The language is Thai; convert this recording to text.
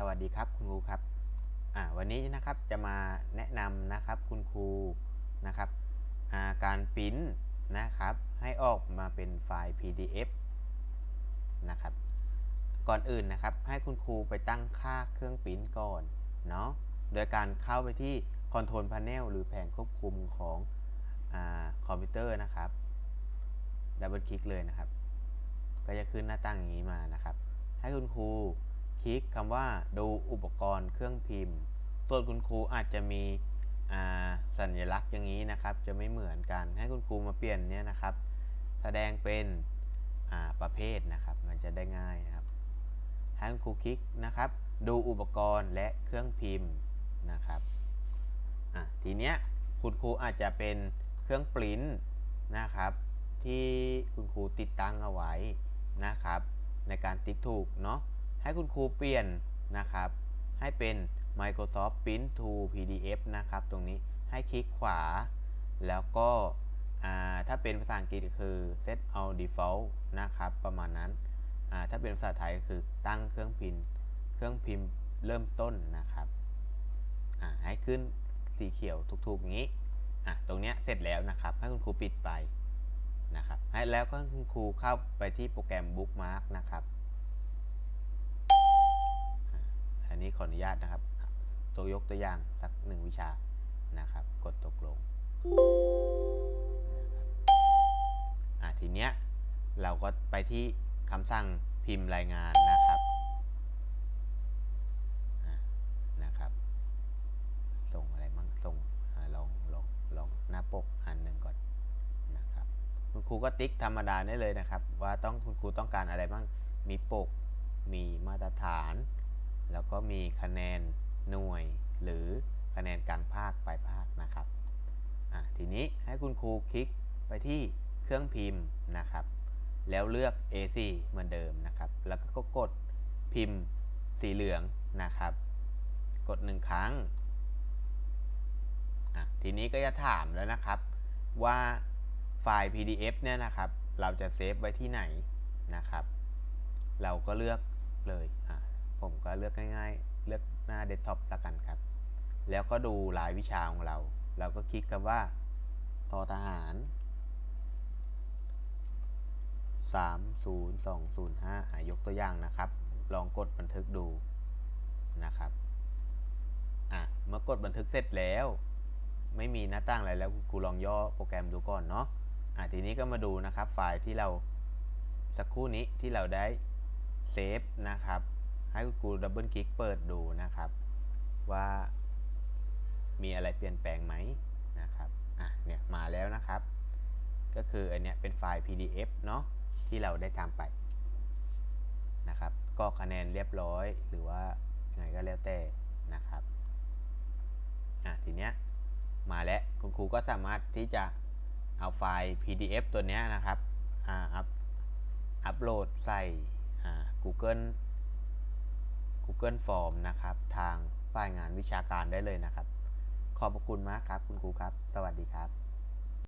สวัสดีครับคุณครูครับวันนี้นะครับจะมาแนะนำนะครับคุณครูนะครับาการปริ้นนะครับ ให้ออกมาเป็นไฟล์ PDF นะครับ ก่อนอื่นนะครับ ให้คุณครูไปตั้งค่าเครื่องปริ้นก่อนเนาะโดยการเข้าไปที่ Control Panel หรือแผงควบคุมของอคอมพิวเตอร์นะครับดับเบิลคลิกเลยนะครับ ก็จะขึ้นหน้าตั้งอย่างนี้มานะครับ ให้คุณครู ลิกคำว่าดูอุปกรณ์เครื่องพิมพ์ ส่วนคุณครูอาจจะมีสัญลักษณ์อย่างนี้นะครับ จะไม่เหมือนกันให้คุณครูมาเปลี่ยนเนี่ยนะครับ แสดงเป็นประเภทนะครับ มันจะได้ง่ายนะครับให้คุณครูคลิกนะครับ ดูอุปกรณ์และเครื่องพิมพ์นะครับทีเนี้ยคุณครูอาจจะเป็นเครื่องปริ้นนะครับ ที่คุณครูติดตั้งเอาไว้นะครับ ในการติ๊กถูกเนาะ ให้คุณครูเปลี่ยนนะครับ ให้เป็น Microsoft Print to PDF นะครับ ตรงนี้ให้คลิกขวา แล้วก็ถ้าเป็นภาษาอังกฤษคือ set all default นะครับ ประมาณนั้น ถ้าเป็นภาษาไทยก็คือตั้งเครื่องพิมพ์ เครื่องพิมพ์เริ่มต้นนะครับให้ขึ้นสีเขียวถูกๆอย่างนี้ ตรงเนี้ยเสร็จแล้วนะครับ ให้คุณครูปิดไปนะครับ ให้แล้วก็คุณครูเข้าไปที่โปรแกรม Bookmark นะครับอ่าอันนี้ ขออนุญาตนะครับ ตัวยกตัวอย่างสักหนึ่งวิชานะครับ กดตกลงอ่าทีเนี้ยเราก็ไปที่คำสั่งพิมพ์รายงานนะครับนะครับ ส่งอะไรมั่งส่งอลองลองลองหน้าปกอันหนึ่งก่อนนะครับ คุณครูก็ติ๊กธรรมดาได้เลยนะครับ ว่าต้องคุณครูต้องการอะไรบ้างมีปกมีมาตรฐาน แล้วก็มีคะแนนหน่วย หรือคะแนนกลางภาคปลายภาคนะครับทีนี้ให้คุณครูคลิกไปที่เครื่องพิมพ์นะครับ แล้วเลือก A4 เหมือนเดิมนะครับ แล้วก็กดพิมพ์สีเหลืองนะครับ กดหนึ่งครั้งทีนี้ก็จะถามแล้วนะครับว่าไฟล์ PDF เนี่ยนะครับ เราจะเซฟไว้ที่ไหนนะครับ เราก็เลือกเลย เลือกง่าย ๆ เลือกหน้าเดสก์ท็อปละกันครับ แล้วก็ดูรายวิชาของเรา เราก็คลิกคำว่าทอทหาร 30205อะยกตัวอย่างนะครับ ลองกดบันทึกดูนะครับอะเมื่อกดบันทึกเสร็จแล้ว ไม่มีหน้าตั้งอะไรแล้วครูลองย่อโปรแกรมดูก่อนเนาะอะทีนี้ก็มาดูนะครับไฟล์ที่เราสักครู่นี้ที่เราได้เซฟนะครับ ให้คุณครูดับเบิลคลิกเปิดดูนะครับ ว่ามีอะไรเปลี่ยนแปลงไหมนะครับอะเนี่ยมาแล้วนะครับ ก็คืออันเนี้ยเป็นไฟล์ PDF เนาะที่เราได้ทำไปนะครับก็คะแนนเรียบร้อยหรือว่ายังไงก็แล้วแต่นะครับอะทีเนี้ยมาแล้วคุณครูก็สามารถที่จะเอาไฟล์ PDF ตัวเนี้ยนะครับอ่าอัพอัพโหลดใส่อ่า Google Google Form นะครับ ทางฝ่ายงานวิชาการได้เลยนะครับ ขอบพระคุณมากครับคุณครูครับ สวัสดีครับ